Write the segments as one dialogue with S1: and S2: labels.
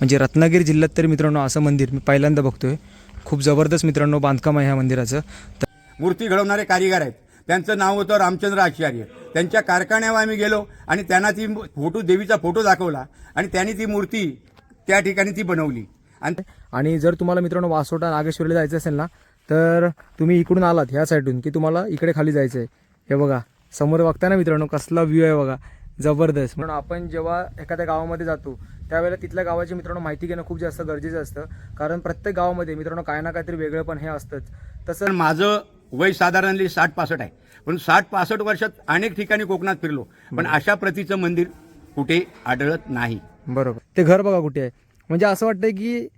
S1: म्हणजे रत्नागिरी जिल्ह्यात तरी मित्रांनो असं मंदिर मी पहिल्यांदा बघतोय. खूप जबरदस्त मित्रांनो बांधकाम आहे ह्या मंदिराचं. तर
S2: मूर्ती घडवणारे कारिगर आहेत. त्यांचं नाव होतं रामचंद्र आचार्य. त्यांच्या कारखान्यावर आम्ही गेलो आणि त्यांना ती फोटो देवीचा फोटो दाखवला आणि त्यांनी ती मूर्ती त्या ठिकाणी ती बनवली. आणि
S1: आणि जर तुम्हाला मित्रांनो वासोटा नागेश्वरीला जायचं असेल ना तर तुम्ही इकडून आलात ह्या साईडून की तुम्हाला इकडे खाली जायचं आहे हे बघा समोर बघताय ना मित्रांनो कसला व्ह्यू आहे बघा. जबरदस्त. म्हणून आपण जेव्हा एखाद्या गावामध्ये जातो त्यावेळेला तिथल्या गावाची मित्रांनो माहिती घेणं खूप जास्त गरजेचं असतं. कारण प्रत्येक गावामध्ये मित्रांनो काय ना काहीतरी वेगळं पण हे असतंच. तसं
S2: माझं वय साधारणली साठ पासष्ट आहे. पण साठ पासष्ट वर्षात अनेक ठिकाणी कोकणात फिरलो. पण अशा प्रतीचं मंदिर कुठे आढळत नाही.
S1: बरोबर. ते घर बघा कुठे आहे. म्हणजे असं वाटतंय की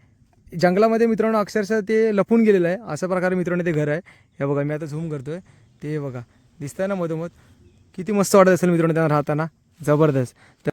S1: जंगलामध्ये मित्रांनो अक्षरशः ते लपून गेलेलं आहे. अशा प्रकारे मित्रांनो ते घर आहे. हे बघा मी आता झूम करतोय. ते बघा. दिसतंय ना मधोमध? किती मस्त वाटत असेल मित्रांनो त्यांना राहताना. जबरदस्त.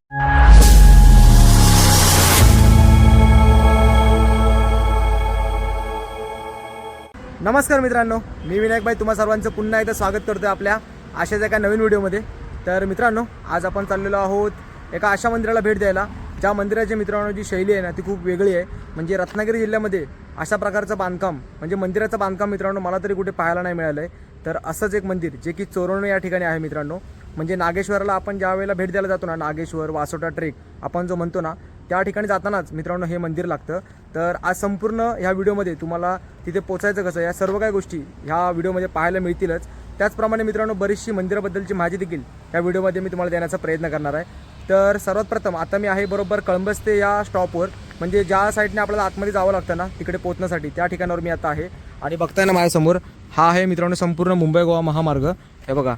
S1: नमस्कार मित्रांनो मी विनायकबाई. तुम्हा सर्वांचं पुन्हा एकदा स्वागत करतोय आपल्या अशाच एका नवीन व्हिडिओमध्ये. तर मित्रांनो आज आपण चाललेलो आहोत एका अशा मंदिराला भेट द्यायला. ज्या मंदिराची मित्रांनो जी शैली आहे ना ती खूप वेगळी आहे. म्हणजे रत्नागिरी जिल्ह्यामध्ये अशा प्रकारचं बांधकाम म्हणजे मंदिराचं बांधकाम मित्रांनो मला तरी कुठे पाहायला नाही मिळालं आहे तर असंच एक मंदिर जे की चोरवणे या ठिकाणी आहे मित्रांनो. म्हणजे नागेश्वरला आपण ज्या वेळेला भेट द्यायला जातो ना नागेश्वर वासोटा ट्रेक आपण जो म्हणतो ना त्या ठिकाणी जातानाच मित्रांनो हे मंदिर लागतं. तर आज संपूर्ण ह्या व्हिडिओमध्ये तुम्हाला तिथे पोचायचं कसं या सर्व काही गोष्टी ह्या व्हिडिओमध्ये पाहायला मिळतीलच. त्याचप्रमाणे मित्रांनो बरीचशी मंदिराबद्दलची माहिती देखील या व्हिडिओमध्ये मी तुम्हाला देण्याचा प्रयत्न करणार आहे. तर सर्वात प्रथम आता मी आहे बरोबर कळंबस्ते या स्टॉपवर म्हणजे ज्या साईडने आपल्याला आतमध्ये जावं लागतं ना तिकडे पोहोचण्यासाठी त्या ठिकाणावर मी आता आहे. आणि बघताय ना माझ्यासमोर हा आहे मित्रांनो संपूर्ण मुंबई गोवा महामार्ग. हे बघा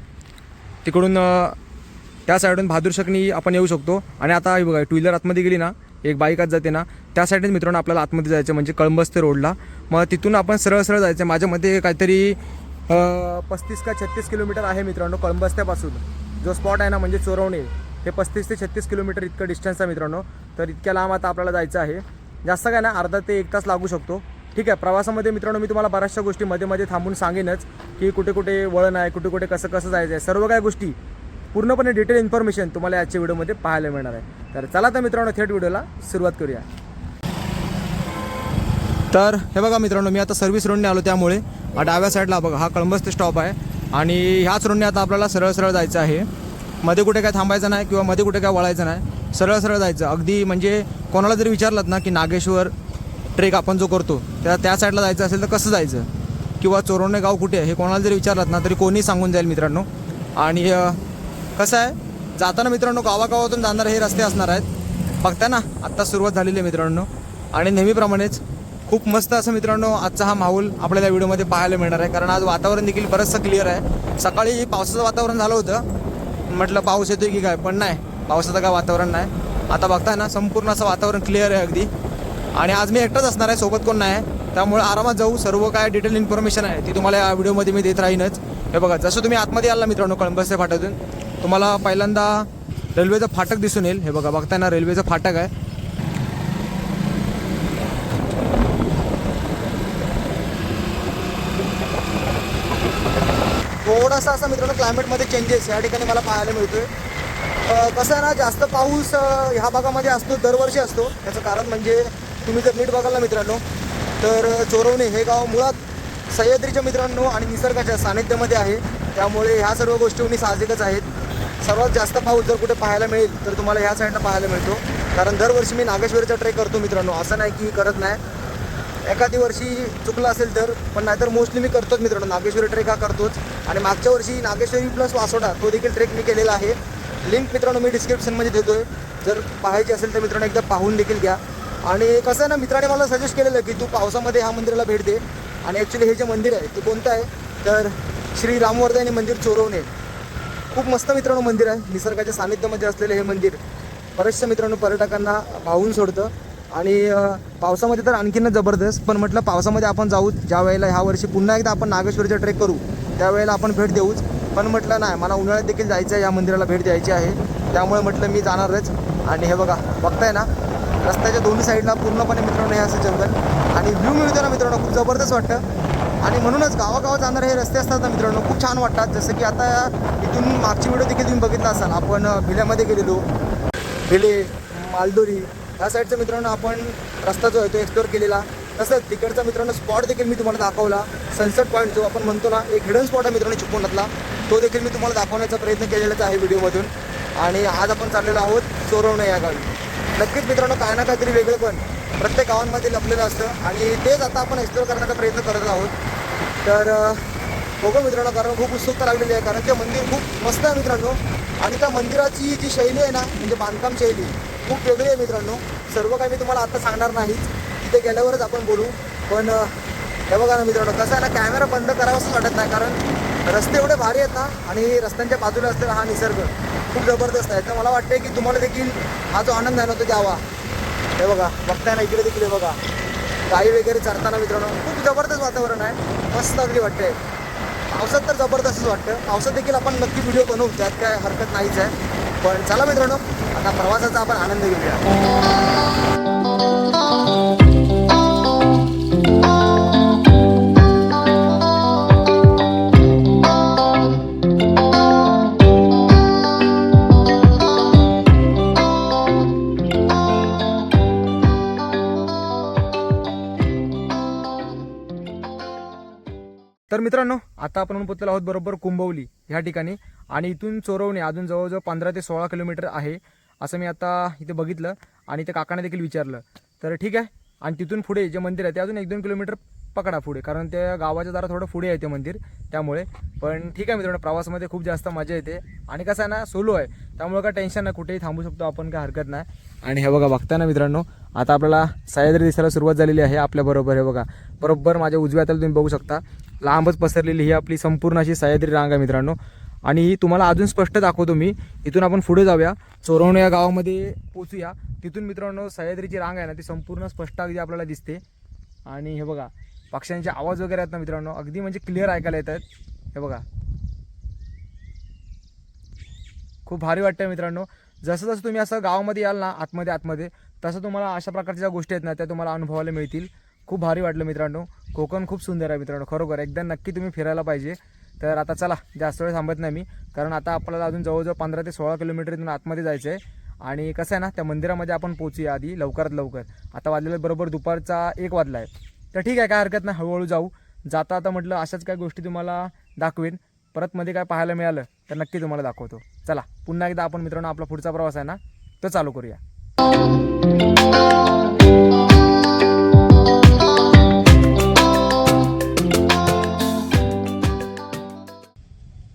S1: तिकडून त्या साईडून बहादूर शकनी आपण येऊ शकतो. आणि आता हे बघा टू व्हीलर आतमध्ये गेली ना एक बाईक आत जाते ना त्या साईडनेच मित्रांनो आपल्याला आतमध्ये जायचं म्हणजे कळंबस्ते रोडला मग तिथून आपण सरळ सरळ जायचं माझ्या मते काहीतरी पस्तीस का छत्तीस किलोमीटर आहे मित्रांनो कळंबस्त्यापासून जो स्पॉट आहे ना म्हणजे चोरवणे हे पस्तीस ते छत्तीस किलोमीटर इतकं डिस्टन्स आहे मित्रांनो. तर इतक्या लांब आता आपल्याला जायचं आहे. जास्त काय ना अर्धा ते एक तास लागू शकतो. ठीक आहे प्रवासामध्ये मित्रांनो मी तुम्हाला बऱ्याचशा गोष्टी मध्ये मध्ये थांबून सांगेनच की कुठे कुठे वळण आहे कुठे कुठे कसं कसं जायचं आहे. सर्व काय गोष्टी पूर्णपणे डिटेल इन्फॉर्मेशन तुम्हाला आजच्या व्हिडिओमध्ये पाहायला मिळणार आहे. तर चला तर मित्रांनो थेट व्हिडिओला सुरुवात करूया. तर हे बघा मित्रांनो मी आता सर्व्हिस रोडने आलो त्यामुळे डाव्या साईडला बघा हा कळंबस ते स्टॉप आहे. आणि ह्याच रोडने आता आपल्याला सरळ सरळ जायचं आहे. मध्ये कुठे काय थांबायचं नाही किंवा मध्ये कुठे काय वळायचं नाही सरळ सरळ जायचं. अगदी म्हणजे कोणाला जरी विचारलात ना की नागेश्वर ट्रेक आपण जो करतो त्या त्या साईडला जायचं असेल तर कसं जायचं? किंवा चोरवणे गाव कुठे आहे? हे कोणाला जरी विचारलात ना तरी कोणी सांगून जाईल मित्रांनो. आणि कसं आहे? जाताना मित्रांनो गावागावातून जाणारे हे रस्ते असणार आहेत. बघता ना आत्ता सुरुवात झालेली आहे मित्रांनो. आणि नेहमीप्रमाणेच खूप मस्त असं मित्रांनो आजचा हा माहोल आपल्याला या व्हिडिओमध्ये पाहायला मिळणार आहे. कारण आज वातावरण देखील बरंचसं क्लिअर आहे. सकाळी पावसाचं वातावरण झालं होतं. म्हटलं पाऊस येतोय की काय? पण नाही. पावसाचं काय वातावरण नाही. आता बघताय ना संपूर्ण असं वातावरण क्लिअर आहे अगदी. आणि आज मी एकटाच असणार आहे सोबत कोण नाही. त्यामुळे आरामात जाऊ. सर्व काय डिटेल इन्फॉर्मेशन आहे ती तुम्हाला या व्हिडिओमध्ये मी देत राहीनच. हे बघा जसं तुम्ही आतमध्ये आला मित्रांनो कळंबसच्या फाट्यातून तुम्हाला पहिल्यांदा रेल्वेचं फाटक दिसून येईल. हे बघा बघताय ना रेल्वेचं फाटक आहे. थोडासा असा मित्रांनो क्लायमेटमध्ये चेंजेस या ठिकाणी मला पाहायला मिळतोय. कसं आहे ना जास्त पाऊस ह्या भागामध्ये असतो दरवर्षी असतो. त्याचं कारण म्हणजे तुम्ही जर नीट बघाल ना मित्रांनो तर चोरवणे हे गाव मुळात सह्याद्रीच्या मित्रांनो आणि निसर्गाच्या सानिध्यामध्ये आहे. त्यामुळे ह्या सर्व गोष्टी साहजिकच आहेत. सर्वात जास्त पाऊस जर कुठे पाहायला मिळेल तर तुम्हाला ह्या साईडला पाहायला मिळतो. कारण दरवर्षी मी नागेश्वरीचा ट्रेक करतो मित्रांनो. असं नाही की करत नाही. एखादी वर्षी चुकलं असेल तर पण नाहीतर मोस्टली मी करतोच मित्रांनो. नागेश्वरी ट्रेक हा करतोच. आणि मागच्या वर्षी नागेश्वरी प्लस वासोडा तो देखील ट्रेक मी केलेला आहे. लिंक मित्रांनो मी डिस्क्रिप्शनमध्ये देतोय. जर पाहायची असेल तर मित्रांनो एकदा पाहून देखील घ्या. आणि कसं आहे ना मित्राने मला सजेस्ट केलेलं की तू पावसामध्ये ह्या मंदिराला भेट दे. आणि ॲक्च्युली हे जे मंदिर आहे ते कोणतं आहे? तर श्री रामवर्धनी मंदिर चोरवणे. खूप मस्त मित्रांनो मंदिर आहे. निसर्गाच्या सानिध्यामध्ये असलेलं हे मंदिर. बरेचशा मित्रांनो पर्यटकांना भावून सोडतं. आणि पावसामध्ये तर आणखीनच जबरदस्त. पण म्हटलं पावसामध्ये आपण जाऊ ज्या वेळेला ह्या वर्षी पुन्हा एकदा आपण नागेश्वरीचा ट्रेक करू त्यावेळेला आपण भेट देऊच. पण म्हटलं नाही मला उन्हाळ्यात देखील जायचं आहे या मंदिराला भेट द्यायची आहे. त्यामुळे म्हटलं मी जाणारच. आणि हे बघा बघताय ना रस्त्याच्या दोन्ही साईडला पूर्णपणे मित्रांनो हे असं जंगल. आणि व्ह्यू मिळतो ना मित्रांनो खूप जबरदस्त वाटतं. आणि म्हणूनच गावागावात जाणारे हे रस्ते असतात ना मित्रांनो खूप छान वाटतात. जसं की आता इथून मागची व्हिडिओ देखील तुम्ही बघितला असाल. आपण भिल्यामध्ये गेलेलो. भिले मालदोरी ह्या साईडचा मित्रांनो आपण रस्ता जो आहे तो एक्सप्लोअर केलेला. तसंच तिकडचा मित्रांनो स्पॉट देखील मी तुम्हाला दाखवला. सनसेट पॉईंट जो आपण म्हणतो ना एक हिडन स्पॉट आहे मित्रांनो चिपळूणातला. तो देखील मी तुम्हाला दाखवण्याचा प्रयत्न केलेलाच आहे व्हिडिओमधून आणि आज आपण चाललेलो आहोत चोरवणे या गावी. नक्कीच मित्रांनो काय ना काहीतरी वेगळं पण प्रत्येक गावांमध्ये लपलेलं असतं. आणि तेच आता आपण एक्सप्लोर करण्याचा प्रयत्न करत आहोत. तर बघू मित्रांनो कारण खूप उत्सुकता लागलेली आहे. कारण ते मंदिर खूप मस्त आहे मित्रांनो. आणि त्या मंदिराची जी शैली आहे ना म्हणजे बांधकाम शैली खूप वेगळी आहे मित्रांनो. सर्व काही मी तुम्हाला आता सांगणार नाहीच तिथे गेल्यावरच आपण बोलू. पण हे बघा ना मित्रांनो कसं आहे ना कॅमेरा बंद करावाच वाटत नाही कारण रस्ते एवढे भारी आहेत ना आणि रस्त्यांच्या बाजूला असलेला हा निसर्ग खूप जबरदस्त आहे. तर मला वाटतंय की तुम्हाला देखील हा जो आनंद आहे ना तो द्यावा. हे बघा बघताय ना इकडे देखील हे बघा. गाई वगैरे चरताना मित्रांनो खूप जबरदस्त वातावरण आहे. मस्त अगदी वाटतंय. पावसात तर जबरदस्तच वाटतं. पावसात देखील आपण नक्की व्हिडिओ बनवू त्यात काय हरकत नाहीच आहे. पण चला मित्रांनो आता प्रवासाचा आपण आनंद घेऊया. मित्रांनो आता आपण पोचलेलो आहोत बरोबर कुंभवली ह्या ठिकाणी. आणि इथून चोरवणे अजून जवळजवळ पंधरा ते सोळा किलोमीटर आहे असं मी आता इथे बघितलं आणि ते काकाने देखील विचारलं. तर ठीक आहे आणि तिथून पुढे जे मंदिर आहे ते अजून एक दोन किलोमीटर पकडा पुढे कारण त्या गावाच्या दारा थोडं पुढे आहे ते मंदिर त्यामुळे. पण ठीक आहे मित्रांनो प्रवासामध्ये खूप जास्त मजा येते. आणि कसं आहे ना सोलो आहे त्यामुळे काय टेन्शन नाही कुठेही थांबू शकतो आपण काय हरकत नाही. आणि हे बघा बघताय ना मित्रांनो आता आपल्याला सह्याद्री दिसायला सुरुवात झालेली आहे आपल्याबरोबर हे बघा. बरोबर माझ्या उजव्या हाताला तुम्ही बघू शकता. लांबच पसरलेली ही आपली संपूर्ण अशी सह्याद्री रांग आहे मित्रांनो. आणि ही तुम्हाला अजून स्पष्ट दाखवतो मी. इथून आपण पुढे जाऊया. चोरवणे या गावामध्ये पोचूया. तिथून मित्रांनो सह्याद्रीची रांग आहे ना ती संपूर्ण स्पष्ट अगदी आपल्याला दिसते. आणि हे बघा पक्ष्यांचे आवाज वगैरे आहेत ना मित्रांनो अगदी म्हणजे क्लिअर ऐकायला येत आहेत हे बघा. खूप भारी वाटतं मित्रांनो. जसं जसं तुम्ही असं गावामध्ये याल ना आतमध्ये आतमध्ये तसं तुम्हाला अशा प्रकारच्या ज्या गोष्टी आहेत ना त्या तुम्हाला अनुभवायला मिळतील. खूप भारी वाटलं मित्रांनो. कोकण खूप सुंदर आहे मित्रांनो. खरोखर एकदा नक्की तुम्ही फिरायला पाहिजे. तर आता चला जास्त वेळ थांबत नाही मी. कारण आता आपल्याला अजून जवळजवळ पंधरा ते सोळा किलोमीटर इथून आतमध्ये जायचं आहे आणि कसं आहे ना त्या मंदिरामध्ये आपण पोचूया आधी लवकरात लवकर. आता वाजलेलं बरोबर दुपारचा एक वाजला आहे तर ठीक आहे काय हरकत नाही हळूहळू जाऊ. जाता आता म्हटलं अशाच काही गोष्टी तुम्हाला दाखवेन. परत मध्ये काय पाहायला मिळालं तर नक्की तुम्हाला दाखवतो. चला पुन्हा एकदा आपण मित्रांनो आपला पुढचा प्रवास आहे ना तो चालू करूया.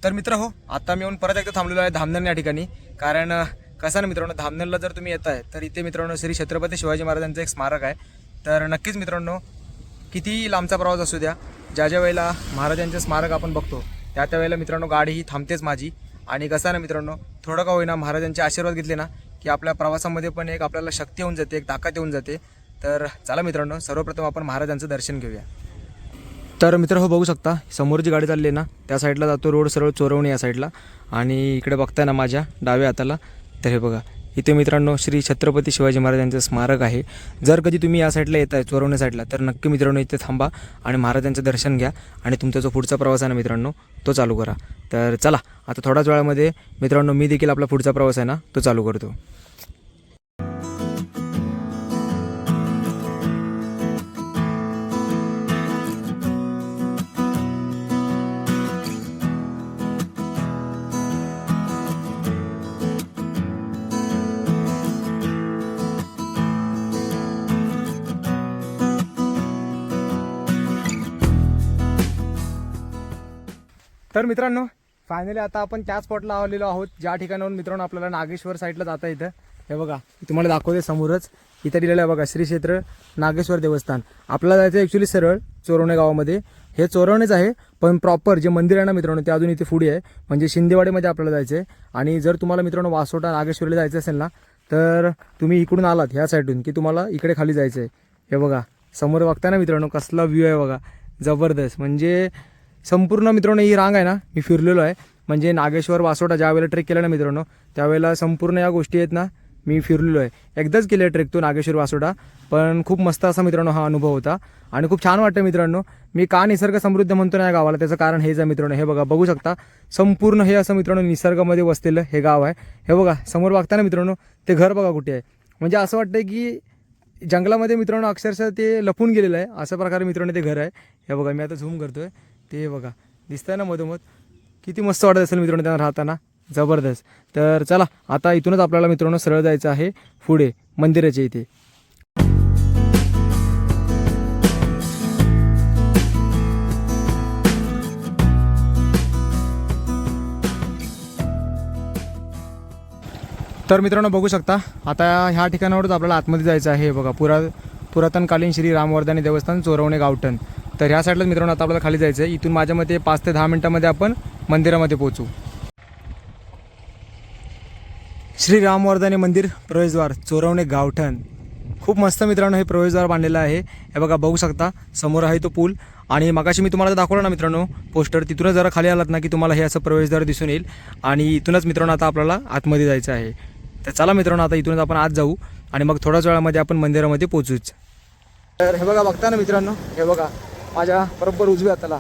S1: तर मित्र हो आता मी येऊन परत एकदा थांबलेलो आहे धामणन या ठिकाणी. कारण कसं ना मित्रांनो धामणनला जर तुम्ही येत आहे तर इथे मित्रांनो श्री छत्रपती शिवाजी महाराजांचं एक स्मारक आहे. तर नक्कीच मित्रांनो कितीही लांबचा प्रवास असू द्या ज्या ज्या वेळेला महाराजांचं स्मारक आपण बघतो त्या त्या वेळेला मित्रांनो गाडी ही थांबतेच माझी. आणि कसं ना मित्रांनो थोडं का होईना महाराजांचे आशीर्वाद घेतले ना की आपल्या प्रवासामध्ये पण एक आपल्याला शक्ती होऊन जाते एक ताकद येऊन जाते. तर चला मित्रांनो सर्वप्रथम आपण महाराजांचं दर्शन घेऊया. तर मित्र हो बघू शकता. समोर जी गाडी चालली आहे ना त्या साईडला जातो रोड सरळ चोरवणी या साईडला. आणि इकडे बघताय ना माझ्या डाव्या हाताला. तर हे बघा इथे मित्रांनो श्री छत्रपती शिवाजी महाराजांचं स्मारक आहे. जर कधी तुम्ही या साईडला येत आहे चोरवणी साईडला तर नक्की मित्रांनो इथे थांबा आणि महाराजांचं दर्शन घ्या. आणि तुमचा जो पुढचा प्रवास आहे ना मित्रांनो तो चालू करा. तर चला आता थोड्याच वेळामध्ये मित्रांनो मी देखील आपला पुढचा प्रवास आहे ना तो चालू करतो. तर मित्रांनो फायनली आता आपण त्या स्पॉटला आलेलो आहोत. ज्या ठिकाणाहून मित्रांनो आपल्याला नागेश्वर साईडला जाता येतं. हे बघा तुम्हाला दाखवते समोरच. इथं दिलेलं आहे बघा श्री क्षेत्र नागेश्वर देवस्थान. आपल्याला जायचं ॲक्च्युली सरळ चोरवणे गावामध्ये. हे चोरवणेच आहे पण प्रॉपर जे मंदिर आहे ना मित्रांनो ते अजून इथे पुढे आहे. म्हणजे शिंदेवाडीमध्ये आपल्याला जायचं आहे आणि जर तुम्हाला मित्रांनो वासोटा नागेश्वरला जायचं असेल ना तर तुम्ही इकडून आलात ह्या साईडून की तुम्हाला इकडे खाली जायचं आहे हे बघा समोर बघताय ना मित्रांनो कसला व्ह्यू आहे बघा. जबरदस्त. म्हणजे संपूर्ण मित्रांनो ही रांग आहे ना मी फिरलेलो आहे. म्हणजे नागेश्वर वासोटा ज्यावेळेला ट्रेक केला ना मित्रांनो त्यावेळेला संपूर्ण या गोष्टी आहेत ना मी फिरलेलो आहे. एकदाच केलं ट्रेक तो नागेश्वर वासोटा पण खूप मस्त असा मित्रांनो हा अनुभव होता. आणि खूप छान वाटतं मित्रांनो मी का निसर्ग समृद्ध म्हणतो ना या गावाला त्याचं कारण हेच आहे मित्रांनो. हे बघा बघू शकता संपूर्ण हे असं मित्रांनो निसर्गामध्ये वसलेलं हे गाव आहे. हे बघा समोर बघता ना मित्रांनो ते घर बघा कुठे आहे. म्हणजे असं वाटतं की जंगलामध्ये मित्रांनो अक्षरशः ते लपून गेलेलं आहे. अशा प्रकारे मित्रांनो ते घर आहे. हे बघा मी आता झूम करतो आहे ते बघा. दिसतंय ना मधोमध? किती मस्त वाटत असेल मित्रांनो त्यांना राहताना. जबरदस्त. तर चला आता इथूनच आपल्याला मित्रांनो सरळ जायचं आहे पुढे मंदिराच्या इथे. तर मित्रांनो बघू शकता आता ह्या ठिकाणावरच आपल्याला आतमध्ये जायचं आहे. बघा पुरा पुरातनकालीन श्री रामवर्धनी देवस्थान चोरवणे गावठण. तर ह्या साईडलाच मित्रांनो आता आपल्याला खाली जायचं आहे इथून माझ्या मते पाच ते दहा मिनिटामध्ये आपण मंदिरामध्ये पोहोचू. श्री रामवर्धने मंदिर प्रवेशद्वार चोरवणे गावठण. खूप मस्त मित्रांनो हे प्रवेशद्वार बांधलेलं आहे. हे बघा बघू शकता समोर आहे तो पूल. आणि मगाशी मी तुम्हाला दाखवलं ना मित्रांनो पोस्टर तिथूनच जरा खाली आलात ना की तुम्हाला हे असं प्रवेशद्वार दिसून येईल. आणि इथूनच मित्रांनो आता आपल्याला आतमध्ये जायचं आहे. तर चला मित्रांनो आता इथूनच आपण आत जाऊ आणि मग थोड्याच वेळामध्ये आपण मंदिरामध्ये पोचूच तर हे बघा बघता ना मित्रांनो? हे बघा माझ्या बरोबर उजव्या हाताला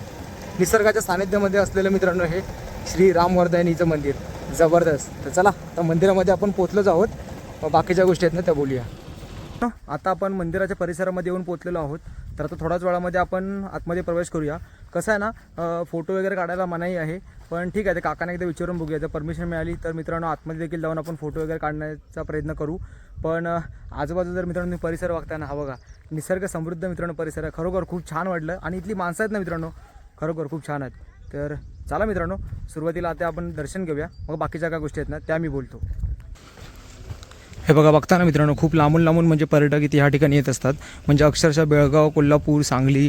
S1: निसर्गाच्या सानिध्यामध्ये असलेलं मित्रांनो हे श्री रामवर्धनीचं मंदिर. जबरदस्त. तर चला तर मंदिरामध्ये आपण पोचलोच आहोत. मग बाकीच्या गोष्टी आहेत ना त्या बोलूया. आता आपण मंदिराच्या परिसरामध्ये येऊन पोचलेलो आहोत. तर आता थोड्याच वेळामध्ये आपण आतमध्ये प्रवेश करूया. कसं आहे ना फोटो वगैरे काढायला मनाई आहे. पण ठीक आहे ते काकांना एकदा विचारून बघूया. जर परमिशन मिळाली तर मित्रांनो आतमध्ये देखील जाऊन आपण फोटो वगैरे काढण्याचा प्रयत्न करू. पण आजूबाजू जर मित्रांनो तुम्ही परिसर बघताय ना हा बघा. निसर्ग समृद्ध मित्रांनो परिसर आहे. खरोखर खूप छान वाटलं. आणि इथली माणसं आहेत ना मित्रांनो खरोखर खूप छान आहेत. तर चला मित्रांनो सुरुवातीला आता आपण दर्शन घेऊया. मग बाकीच्या काय गोष्टी आहेत ना त्या मी बोलतो. हे बघा बघता ना मित्रांनो खूप लांबून लांबून म्हणजे पर्यटक इथे ह्या ठिकाणी येत असतात. म्हणजे अक्षरशः बेळगाव कोल्हापूर सांगली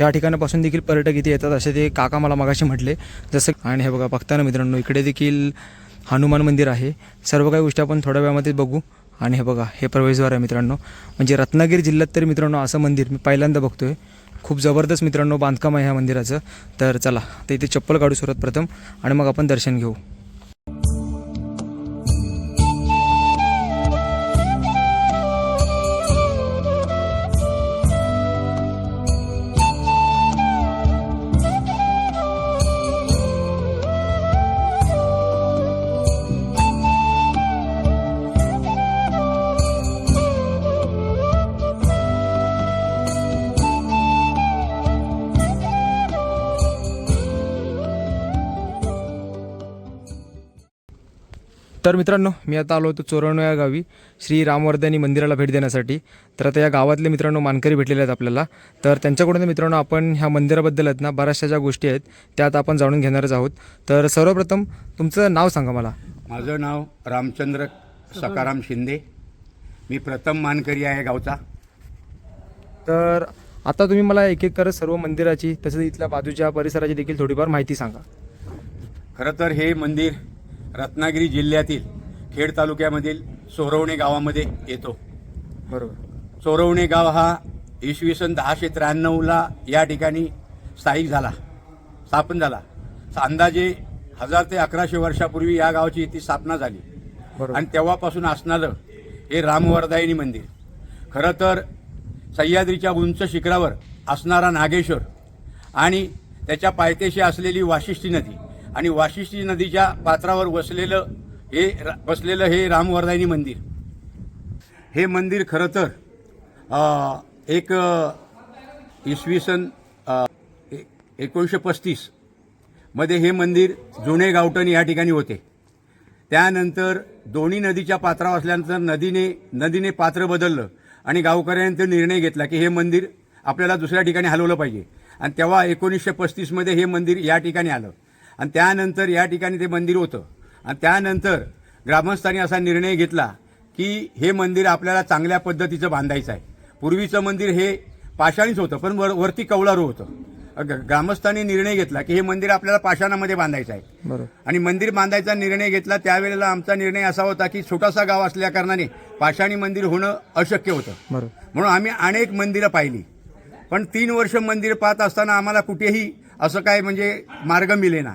S1: या ठिकाणापासून देखील पर्यटक इथे येतात असे ते काका मला मगाशी म्हटले. जसं आणि हे बघा बघताना मित्रांनो इकडे देखील हनुमान मंदिर आहे. सर्व काही गोष्टी आपण थोड्या वेळामध्ये बघू. आणि हे बघा हे प्रवेशद्वार आहे मित्रांनो. म्हणजे रत्नागिरी जिल्ह्यात तरी मित्रांनो असं मंदिर मी पहिल्यांदा बघतोय. खूप जबरदस्त मित्रांनो बांधकाम आहे ह्या मंदिराचं. तर चला तर इथे चप्पल काढू सुरुवात प्रथम. आणि मग आपण दर्शन घेऊ. तर मित्रांनो मी आता आलो होतो चोरणो या गावी श्री रामवर्धनी मंदिराला भेट देण्यासाठी. तर आता या गावातले मित्रांनो मानकरी भेटलेले आहेत आपल्याला. तर त्यांच्याकडून मित्रांनो आपण ह्या मंदिराबद्दल आहेत ना बऱ्याचशा ज्या गोष्टी आहेत त्या आता आपण जाणून घेणारच आहोत. तर सर्वप्रथम तुमचं नाव सांगा मला.
S2: माझं नाव रामचंद्र सकाराम शिंदे. मी प्रथम मानकरी आहे गावचा.
S1: तर आता तुम्ही मला एक एक करत सर्व मंदिराची तसंच इथल्या बाजूच्या परिसराची देखील थोडीफार माहिती सांगा.
S2: खरं तर हे मंदिर रत्नागिरी जिल्ह्यातील खेड तालुक्यामधील सोरवणे गावामध्ये येतो.
S1: बरोबर.
S2: चोरवणे गाव हा इसवी सन दहाशे त्र्याण्णवला या ठिकाणी स्थायिक झाला स्थापन झाला. अंदाजे हजार ते अकराशे वर्षापूर्वी या गावाची इथे स्थापना झाली. आणि तेव्हापासून असणारं हे रामवरदायिनी मंदिर. खरं तर सह्याद्रीच्या उंच शिखरावर असणारा नागेश्वर आणि त्याच्या पायथ्याशी असलेली वाशिष्ठी नदी आणि वाशिष्ठी नदीच्या पात्रावर वसलेलं हे बसलेलं हे रामवरदायिनी मंदिर. हे मंदिर खरं तर एक इसवी सन एकोणीसशे पस्तीसमध्ये हे मंदिर जुने गावटन या ठिकाणी होते. त्यानंतर दोन्ही नदीच्या पात्रावर असल्यानंतर नदीने नदीने पात्र बदललं आणि गावकऱ्यांनी निर्णय घेतला की हे मंदिर आपल्याला दुसऱ्या ठिकाणी हलवलं पाहिजे. आणि तेव्हा एकोणीसशे पस्तीसमध्ये हे मंदिर या ठिकाणी आलं. आणि त्यानंतर या ठिकाणी ते मंदिर होतं. आणि त्यानंतर ग्रामस्थांनी असा निर्णय घेतला की हे मंदिर आपल्याला चांगल्या पद्धतीचं बांधायचं आहे. पूर्वीचं मंदिर हे पाषाणीच होतं पण वर वरती कौलारू होतं. ग्रामस्थांनी निर्णय घेतला की हे मंदिर आपल्याला पाषाणामध्ये बांधायचं आहे.
S1: बरोबर.
S2: आणि मंदिर बांधायचा निर्णय घेतला त्यावेळेला आमचा निर्णय असा होता की छोटासा गाव असल्या कारणाने पाषाणी मंदिर होणं अशक्य होतं.
S1: बरोबर.
S2: म्हणून आम्ही अनेक मंदिरं पाहिली. पण तीन वर्ष मंदिर पाहत असताना आम्हाला कुठेही असं काय म्हणजे मार्ग मिळेना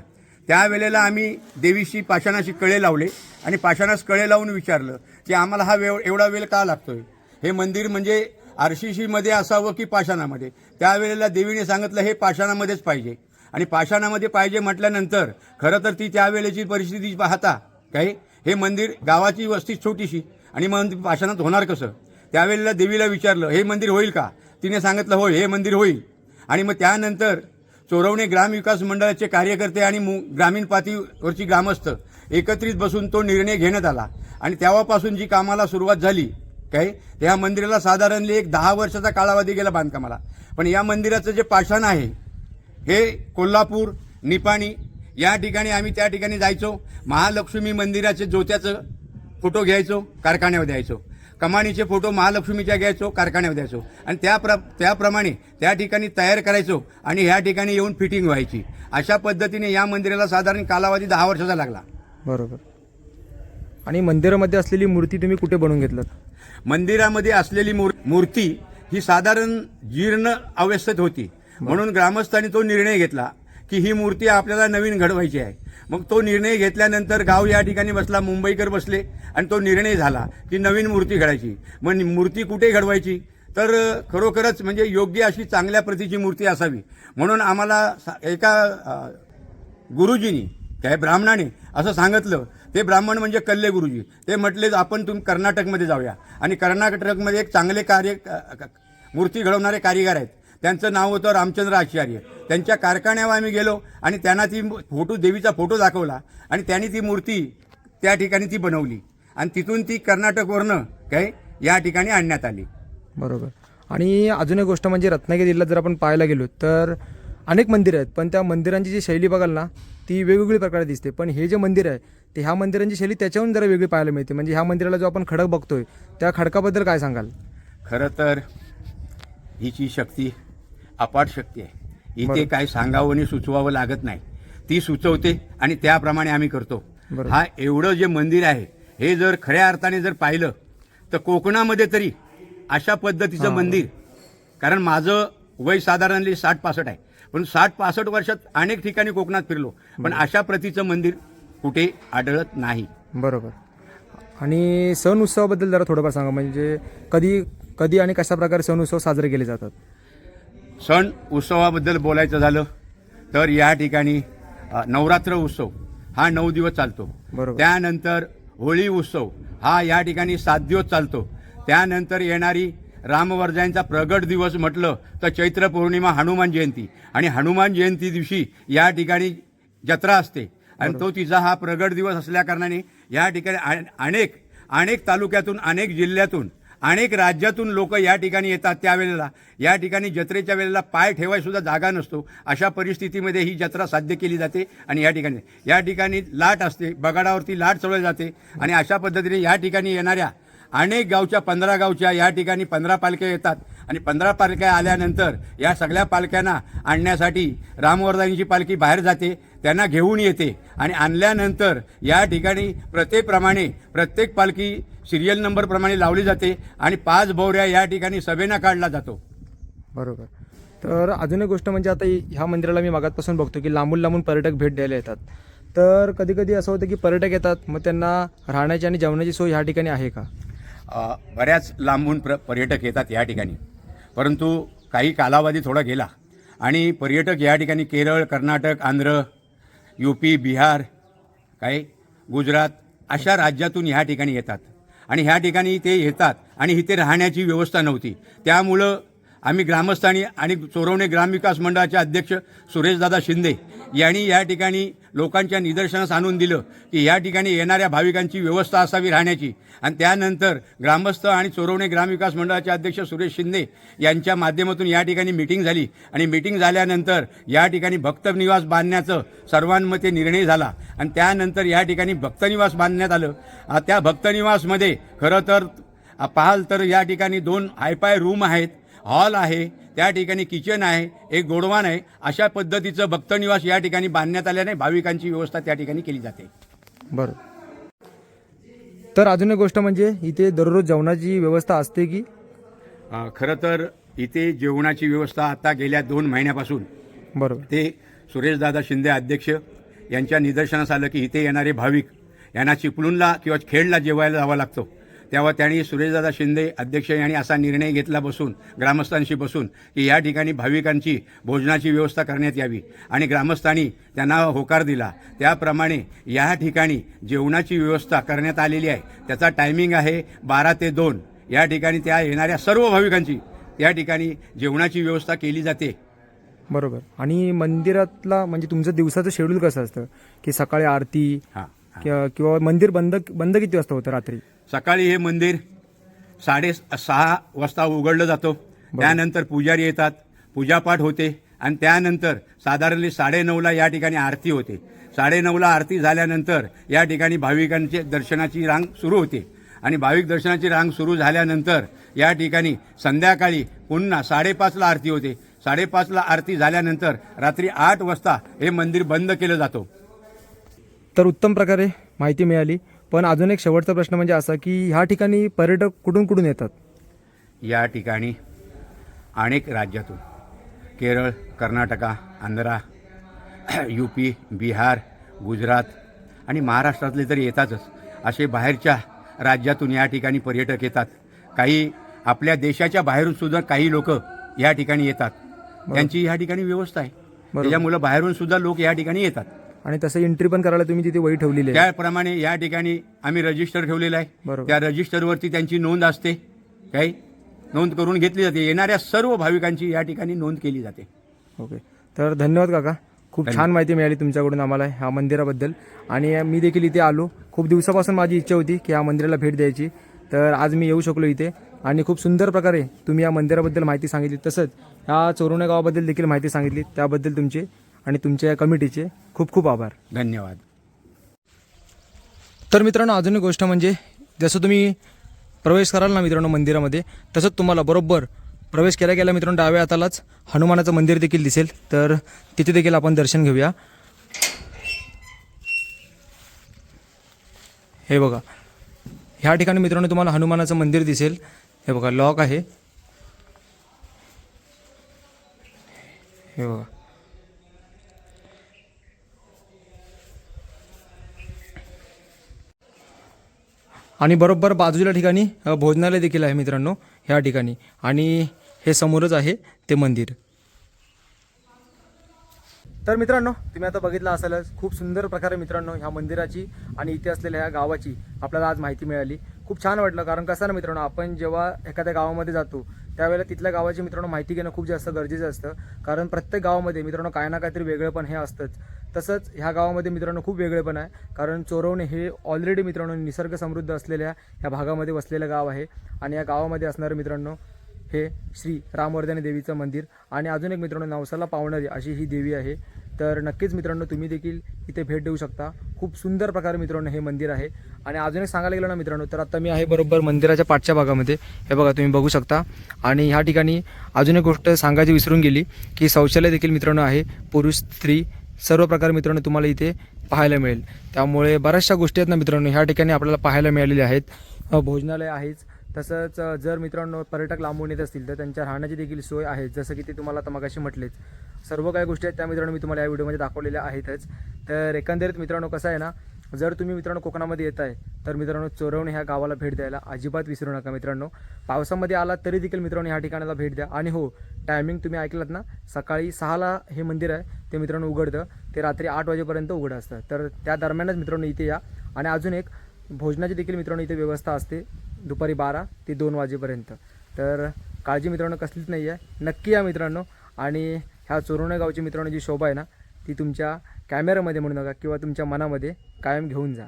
S2: त्यावेळेला आम्ही देवीशी पाषाणाशी कळे लावले आणि पाषाणास कळे लावून विचारलं की आम्हाला हा वेळ एवढा वेळ का लागतोय? हे मंदिर म्हणजे आरशीशीमध्ये असावं की पाषाणामध्ये? त्यावेळेला देवीने सांगितलं हे पाषाणामध्येच पाहिजे. आणि पाषाणामध्ये पाहिजे म्हटल्यानंतर खरं तर ती त्यावेळेची परिस्थिती पाहता काय? हे मंदिर गावाची वस्ती छोटीशी आणि मग पाषाणात होणार कसं? त्यावेळेला देवीला विचारलं हे मंदिर होईल का? तिने सांगितलं होय हे मंदिर होईल. आणि मग त्यानंतर चोरवणे ग्रामविकास मंडळाचे कार्यकर्ते आणि मु ग्रामीण पातळीवरची ग्रामस्थ एकत्रित बसून तो निर्णय घेण्यात आला. आणि तेव्हापासून जी कामाला सुरुवात झाली काय? त्या मंदिराला साधारण एक दहा वर्षाचा कालावधी गेला बांधकामाला. पण या मंदिराचं जे पाषाण आहे हे कोल्हापूर निपाणी या ठिकाणी आम्ही त्या ठिकाणी जायचो. महालक्ष्मी मंदिराचे जोत्याचं फोटो घ्यायचो कारखान्यावर द्यायचो. कमानीचे फोटो महालक्ष्मीच्या घ्यायचो कारखान्यावर द्यायचो. आणि त्या प्र त्याप्रमाणे त्या ठिकाणी तयार करायचो आणि ह्या ठिकाणी येऊन फिटिंग व्हायची. अशा पद्धतीने या मंदिराला साधारण कालावधी दहा वर्षाचा लागला.
S1: बरोबर. आणि मंदिरामध्ये असलेली मूर्ती तुम्ही कुठे बनवून घेतलं
S2: मंदिरामध्ये असलेली मूर मूर्ती ही साधारण जीर्ण अवस्थेत होती. म्हणून ग्रामस्थांनी तो निर्णय घेतला. की ही मूर्ती आपल्याला नवीन घडवायची आहे. मग तो निर्णय घेतल्यानंतर गाव या ठिकाणी बसला मुंबईकर बसले आणि तो निर्णय झाला की नवीन मूर्ती घडायची. मग मूर्ती कुठे घडवायची? तर खरोखरच म्हणजे योग्य अशी चांगल्या प्रतीची मूर्ती असावी. म्हणून आम्हाला सा- एका गुरुजीनी गुरुजींनी ब्राह्मणाने असं सांगितलं ते ब्राह्मण म्हणजे कल्ले गुरुजी. ते म्हटले आपण तुम्ही कर्नाटकमध्ये जाऊया. आणि कर्नाटकमध्ये एक चांगले कार्य मूर्ती घडवणारे कारिगर आहेत. त्यांचं नाव होतं रामचंद्र आचार्य. त्यांच्या कारखान्यावर आम्ही गेलो आणि त्यांना ती फोटो देवीचा फोटो दाखवला आणि त्यांनी ती मूर्ती त्या ठिकाणी ती बनवली. आणि तिथून ती कर्नाटकवरनं काय या ठिकाणी आणण्यात आली.
S1: बरोबर. आणि अजून एक गोष्ट म्हणजे रत्नागिरी जिल्ह्यात जर आपण पाहायला गेलो तर अनेक मंदिरं आहेत पण त्या मंदिरांची जी शैली बघाल ना ती वेगवेगळी प्रकारे दिसते. पण हे जे मंदिर आहे ते ह्या मंदिरांची शैली त्याच्याहून जरा वेगळी पाहायला मिळते. म्हणजे ह्या मंदिराला जो आपण खडक बघतोय त्या खडकाबद्दल काय सांगाल?
S2: खरं तर हिची शक्ती अपाट शक्ती आहे. इथे. काय सांगावं आणि सुचवावं लागत नाही. ती सुचवते आणि त्याप्रमाणे आम्ही करतो. हा एवढं जे मंदिर आहे हे जर खऱ्या अर्थाने जर पाहिलं तर कोकणामध्ये तरी अशा पद्धतीचं. मंदिर कारण माझं वय साधारणली साठ पासष्ट आहे. पण साठ पासष्ट वर्षात अनेक ठिकाणी कोकणात फिरलो पण अशा प्रतीचं मंदिर कुठे आढळत नाही.
S1: बरोबर. आणि सण उत्सवाबद्दल जरा थोडंफार सांगा म्हणजे कधी कधी आणि कशा प्रकारे सण उत्सव साजरे केले जातात?
S2: सण उत्सवाबद्दल बोलायचं झालं तर या ठिकाणी नवरात्र उत्सव हा नऊ दिवस चालतो. त्यानंतर होळी उत्सव हा या ठिकाणी सात दिवस चालतो. त्यानंतर येणारी रामवर्जांचा प्रगट दिवस म्हटलं तर चैत्र पौर्णिमा हनुमान जयंती. आणि हनुमान जयंती दिवशी या ठिकाणी जत्रा असते. आणि तो तिचा हा प्रगट दिवस असल्या कारणाने या ठिकाणी अनेक अनेक तालुक्यातून अनेक जिल्ह्यातून अनेक राज्यातून लोक या ठिकाणी येतात त्यावेळेला या ठिकाणी जत्रेच्या वेळेला पाय ठेवायसुद्धा जागा नसतो. अशा परिस्थितीमध्ये ही जत्रा साध्य केली जाते आणि या ठिकाणी या ठिकाणी लाट असते. बगाडावरती लाट चढवली जाते आणि अशा पद्धतीने या ठिकाणी येणाऱ्या अनेक गावच्या पंधरा गावच्या या ठिकाणी पंधरा पालख्या येतात. आणि पंधरा पालख्या आल्यानंतर या सगळ्या पालख्यांना आणण्यासाठी रामवर्धानीची पालखी बाहेर जाते. त्यांना घेऊन येते. आणि आणल्यानंतर या ठिकाणी प्रत्येकप्रमाणे प्रत्येक पालखी सिरियल नंबरप्रमाणे लावली जाते आणि पाच बोऱ्या या ठिकाणी सभेना काढला जातो.
S1: बरोबर. तर अजून एक गोष्ट म्हणजे आता ह्या मंदिराला मी मागातपासून बघतो की लांबून लांबून पर्यटक भेट द्यायला येतात. तर कधी कधी असं होतं की पर्यटक येतात मग त्यांना राहण्याची आणि जेवणाची सोय ह्या ठिकाणी आहे का?
S2: बऱ्याच लांबून प्र पर्यटक येतात या ठिकाणी. परंतु काही कालावधी थोडा गेला आणि पर्यटक या ठिकाणी केरळ कर्नाटक आंध्र यू पी बिहार काय गुजरात अशा राज्यातून ह्या ठिकाणी येतात. आणि ह्या ठिकाणी ते येतात आणि इथे राहण्याची व्यवस्था नव्हती. त्यामुळं आम्ही ग्रामस्थांनी आणि चोरवणे ग्रामविकास मंडळाचे अध्यक्ष सुरेशदादा शिंदे यांनी या ठिकाणी लोकांच्या निदर्शनास आणून दिलं की या ठिकाणी येणाऱ्या भाविकांची व्यवस्था असावी राहण्याची. आणि त्यानंतर ग्रामस्थ आणि चोरवणे ग्रामविकास मंडळाचे अध्यक्ष सुरेश शिंदे यांच्या माध्यमातून या ठिकाणी मिटिंग झाली. आणि मिटिंग झाल्यानंतर या ठिकाणी भक्तनिवास बांधण्याचं सर्वांमध्ये निर्णय झाला. आणि त्यानंतर या ठिकाणी भक्तनिवास बांधण्यात आलं. त्या भक्तनिवासमध्ये खरं तर पाहाल तर या ठिकाणी दोन हायपाय रूम आहेत. हॉल आहे त्या ठिकाणी किचन आहे एक गोडवान आहे अशा पद्धतीचं भक्तनिवास या ठिकाणी बांधण्यात आल्याने भाविकांची व्यवस्था त्या ठिकाणी केली जाते.
S1: बरं. तर अजून एक गोष्ट म्हणजे इथे दररोज जेवणाची व्यवस्था असते की?
S2: खरं तर इथे जेवणाची व्यवस्था आता गेल्या दोन महिन्यापासून.
S1: बरोबर.
S2: ते सुरेशदादा शिंदे अध्यक्ष यांच्या निदर्शनास आलं की इथे येणारे भाविक यांना चिपळूणला किंवा खेडला जेवायला जावं लागतं. तेव्हा त्यांनी सुरेशदादा शिंदे अध्यक्ष यांनी असा निर्णय घेतला बसून ग्रामस्थांशी बसून की या ठिकाणी भाविकांची भोजनाची व्यवस्था करण्यात यावी. आणि ग्रामस्थांनी त्यांना होकार दिला. त्याप्रमाणे या ठिकाणी जेवणाची व्यवस्था करण्यात आलेली आहे. त्याचा टायमिंग आहे बारा ते दोन. या ठिकाणी त्या येणाऱ्या सर्व भाविकांची त्या ठिकाणी जेवणाची व्यवस्था केली जाते.
S1: बरोबर. आणि मंदिरातला म्हणजे तुमचं दिवसाचं शेड्यूल कसं असतं? की सकाळी आरती
S2: हां.
S1: किंवा किंवा मंदिर बंद बंद किती वाजता होतं रात्री?
S2: सकाळी हे मंदिर साडे सहा वाजता उघडलं जातो. त्यानंतर पुजारी येतात. पूजापाठ होते. आणि त्यानंतर साधारण साडेनऊला या ठिकाणी आरती होते. साडेनऊला आरती झाल्यानंतर या ठिकाणी भाविकांचे दर्शनाची रांग सुरू होते. आणि भाविक दर्शनाची रांग सुरू झाल्यानंतर या ठिकाणी संध्याकाळी पुन्हा साडेपाचला आरती होते. साडेपाचला आरती झाल्यानंतर रात्री आठ वाजता हे मंदिर बंद केलं जातो.
S1: तर उत्तम प्रकारे माहिती मिळाली. पण अजून एक शेवटचा प्रश्न म्हणजे असा की ह्या ठिकाणी पर्यटक कुठून कुठून येतात?
S2: या ठिकाणी अनेक राज्यातून. केरळ कर्नाटका आंध्रा यू पी बिहार गुजरात आणि महाराष्ट्रातले तर येतातच. असे बाहेरच्या राज्यातून या ठिकाणी पर्यटक येतात. काही आपल्या देशाच्या बाहेरून सुद्धा काही लोक या ठिकाणी येतात. त्यांची या ठिकाणी व्यवस्था आहे. त्याच्यामुळं बाहेरून सुद्धा लोक या ठिकाणी येतात.
S1: आणि तसं एंट्री पण करायला तुम्ही तिथे वही ठेवलेली आहे.
S2: त्याप्रमाणे या ठिकाणी आम्ही रजिस्टर ठेवलेलं आहे.
S1: बरोबर.
S2: त्या रजिस्टरवरती त्यांची नोंद असते. काही नोंद करून घेतली जाते. येणाऱ्या सर्व भाविकांची या ठिकाणी नोंद केली जाते.
S1: ओके. तर धन्यवाद काका. खूप छान माहिती मिळाली तुमच्याकडून आम्हाला ह्या मंदिराबद्दल. आणि मी देखील इथे आलो. खूप दिवसापासून माझी इच्छा होती की या मंदिराला भेट द्यायची. तर आज मी येऊ शकलो इथे. आणि खूप सुंदर प्रकारे तुम्ही या मंदिराबद्दल माहिती सांगितली. तसंच ह्या चोरुणे गावाबद्दल देखील माहिती सांगितली. त्याबद्दल तुमचे आणि तुमच्या या कमिटीचे खूप खूप आभार.
S2: धन्यवाद.
S1: तर मित्रांनो अजून एक गोष्ट म्हणजे जसं तुम्ही प्रवेश कराल ना मित्रांनो मंदिरामध्ये तसंच तुम्हाला बरोबर प्रवेश केल्या गेल्या मित्रांनो डाव्या हातालाच हनुमानाचं मंदिर देखील दिसेल. तर तिथे देखील आपण दर्शन घेऊया. हे बघा ह्या ठिकाणी मित्रांनो तुम्हाला हनुमानाचं मंदिर दिसेल. हे बघा लॉक आहे. हे बघा. आणि बरोबर बाजूच्या ठिकाणी भोजनालय देखील आहे मित्रांनो ह्या ठिकाणी. आणि हे समोरच आहे ते मंदिर. तर मित्रांनो तुम्ही आता बघितलं असेलच खूप सुंदर प्रकारे मित्रांनो ह्या मंदिराची आणि इथे असलेल्या ह्या गावाची आपल्याला आज माहिती मिळाली. खूप छान वाटलं कारण कसं ना मित्रांनो आपण जेव्हा एखाद्या गावामध्ये जातो त्यावेळेला तिथल्या गावाची मित्रांनो माहिती घेणं खूप जास्त गरजेचं असतं. कारण प्रत्येक गावामध्ये मित्रांनो काय ना काहीतरी वेगळं पण हे असतंच. तसंच ह्या गावामध्ये मित्रांनो खूप वेगळेपण आहे. कारण चोरवणे हे ऑलरेडी मित्रांनो निसर्ग समृद्ध असलेल्या ह्या भागामध्ये वसलेलं गाव आहे. आणि या गावामध्ये असणारं मित्रांनो हे श्री रामवर्धनी देवीचं मंदिर. आणि अजून एक मित्रांनो नवसाला पावणारी अशी ही देवी आहे. तर नक्कीच मित्रांनो तुम्ही देखील इथे भेट देऊ शकता. खूप सुंदर प्रकारे मित्रांनो हे मंदिर आहे. आणि अजून एक सांगायला गेलं ना मित्रांनो तर आता मी आहे बरोबर मंदिराच्या पाठच्या भागामध्ये. हे बघा तुम्ही बघू शकता. आणि ह्या ठिकाणी अजून एक गोष्ट सांगायची विसरून गेली की शौचालय देखील मित्रांनो आहे. पुरुष स्त्री सर्व प्रकार मित्रांनो तुम्हाला इथे पाहायला मिळेल. त्यामुळे बऱ्याचशा गोष्टी आहेत ना मित्रांनो ह्या ठिकाणी आपल्याला पाहायला मिळालेल्या आहेत. भोजनालय आहेच. तसंच जर मित्रांनो पर्यटक लांबून येत असतील तर त्यांच्या राहण्याची देखील सोय आहे जसं की ते तुम्हाला आता मगाशी म्हटलेच. सर्व काही गोष्टी आहेत त्या मित्रांनो मी तुम्हाला या व्हिडिओमध्ये दाखवलेल्या आहेतच. तर एकंदरीत मित्रांनो कसं आहे ना जर तुम्ही मित्रांनो कोकणामध्ये येत आहे तर मित्रांनो चोरवणे ह्या गावाला भेट द्यायला अजिबात विसरू नका मित्रांनो. पावसामध्ये आला तरी देखील मित्रांनो ह्या ठिकाणाला भेट द्या. आणि हो टायमिंग तुम्ही ऐकलात ना सकाळी सहाला हे मंदिर आहे ते मित्रांनो उघडतं. ते रात्री आठ वाजेपर्यंत उघडं असतं. तर त्या दरम्यानच मित्रांनो इथे या. आणि अजून एक भोजनाची देखील मित्रांनो इथे व्यवस्था असते दुपारी बारा ते दोन वाजेपर्यंत. तर काळजी मित्रांनो कसलीच नाही आहे नक्की या मित्रांनो. आणि ह्या चोरवणे गावची मित्रांनो जी शोभा आहे ना ती तुमच्या कॅमेऱ्यामध्ये म्हणू नका किंवा तुमच्या मनामध्ये कायम घेऊन जा.